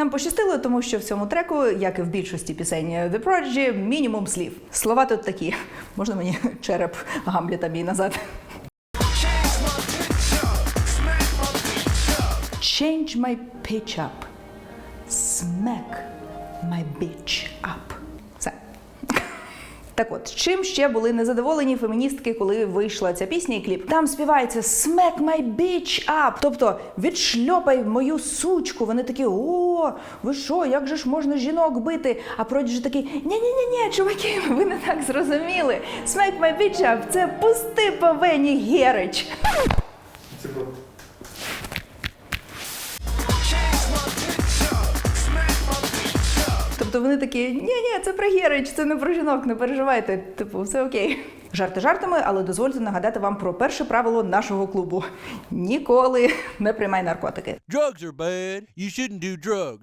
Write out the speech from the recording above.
Нам пощастило, тому що в цьому треку, як і в більшості пісень The Prodigy, мінімум слів. Слова тут такі. Можна мені череп Гамліта мій назад? Change my pitch up. Smack my bitch up. Так от, чим ще були незадоволені феміністки, коли вийшла ця пісня і кліп? Там співається Smack my bitch up, тобто відшльопай мою сучку. Вони такі, о, ви що, як же ж можна жінок бити? А Продіджі такий, ні-ні-ні, чуваки, ви не так зрозуміли. Smack my bitch up – це пусти по вені Герич. Тобто вони такі, ні, ні, це про Герич, це не про жінок, не переживайте. Типу, все окей. Жарти жартами, але дозвольте нагадати вам про перше правило нашого клубу: ніколи не приймай наркотики. Drugs are bad. You shouldn't do drugs.